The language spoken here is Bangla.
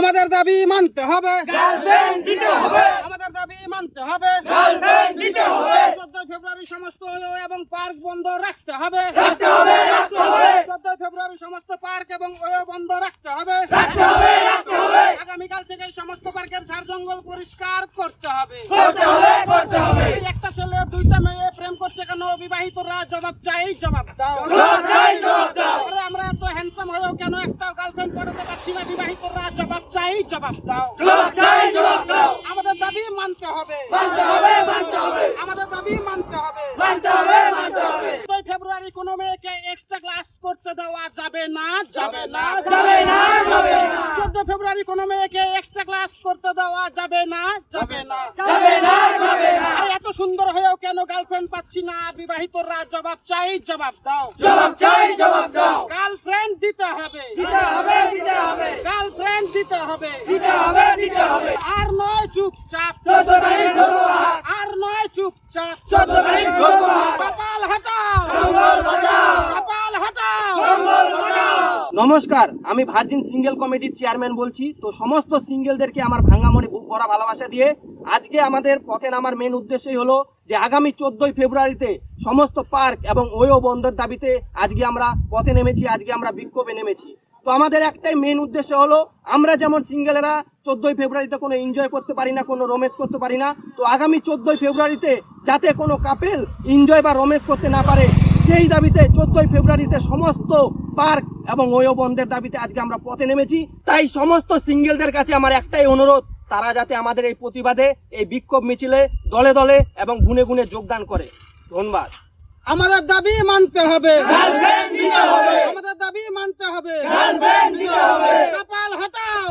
আমাদের দাবি মানতে হবে। আমাদের দাবি মানতে হবে। চোদ্দই ফেব্রুয়ারি সমস্ত এবং পার্ক বন্ধ রাখতে হবে। চোদ্দই ফেব্রুয়ারি সমস্ত পার্ক এবং বন্ধ রাখতে হবে। আগামীকাল থেকে সমস্ত পার্কের ঝাড় জঙ্গল পরিষ্কার করতে হবে। একটা ছেলে দুইটা মেয়ে প্রেম করছে কেন? অবিবাহিতরা জবাব চাই, জবাব দাও। আমরা এত হ্যান্ডসাম হয়েও কেন একটা না বিবাহিতরা জবাব চাই জবাব দাও। জবাব চাই জবাব দাও। আমাদের দাবি মানতে হবে। মানতে হবে মানতে হবে। আমাদের দাবি মানতে হবে। মানতে হবে মানতে হবে। চোদ্দই ফেব্রুয়ারি কোনো মেয়েকে এক্সট্রা ক্লাস করতে দেওয়া যাবে না যাবে না। যাবে না যাবে না। চোদ্দ ফেব্রুয়ারি কোনো মেয়েকে এক্সট্রা ক্লাস করতে দেওয়া যাবে না যাবে না। যাবে না যাবে না। এত সুন্দর হয়েও কেন গার্লফ্রেন্ড পাচ্ছি না? বিবাহিতরা জবাব চাই জবাব দাও। জবাব চাই জবাব দাও গার্লফ্রেন্ড দিতে হবে দিতে হবে দিতে হবে গার্লফ্রেন্ড দিতে হবে। দিতে হবে দিতে হবে। আর নয় চুপচাপ চোদ্দ আর নয় চুপচাপ চোদ্দ কপাল হটাও। কপাল হটাও। নমস্কার আমি ভার্জিন সিঙ্গেল কমিটির চেয়ারম্যান বলছি। তো সমস্ত সিঙ্গেলদেরকে আমার ভাঙামণি বুক ভরা ভালোবাসা দিয়ে আজকে আমাদের পথে নামার মেন উদ্দেশ্যই হলো যে আগামী চোদ্দই ফেব্রুয়ারিতে সমস্ত পার্ক এবং ওয়ো বন্ধের দাবিতে আজকে আমরা পথে নেমেছি আজকে আমরা বিক্ষোভে নেমেছি। তো আমাদের একটাই মেন উদ্দেশ্য হলো আমরা যেমন সিঙ্গেলেরা চোদ্দই ফেব্রুয়ারিতে কোনো এনজয় করতে পারি না কোনো রোমেন্স করতে পারি না তো আগামী চোদ্দই ফেব্রুয়ারিতে যাতে কোনো কাপেল এনজয় বা রোমেন্স করতে না পারে সেই দাবিতে চোদ্দই ফেব্রুয়ারিতে সমস্ত পার্ক এবং ওয়ো বন্ধের দাবিতে আজকে আমরা পথে নেমেছি। তাই সমস্ত সিঙ্গেলদের কাছে আমার একটাই অনুরোধ তারা যাতে আমাদের এই প্রতিবাদে এই বিক্ষোভ মিছিলে দলে দলে এবং গুনে গুনে যোগদান করে। ধন্যবাদ। আমাদের দাবি মানতে হবে। হবে। আমাদের দাবি মানতে হবে। কপাল হটাও।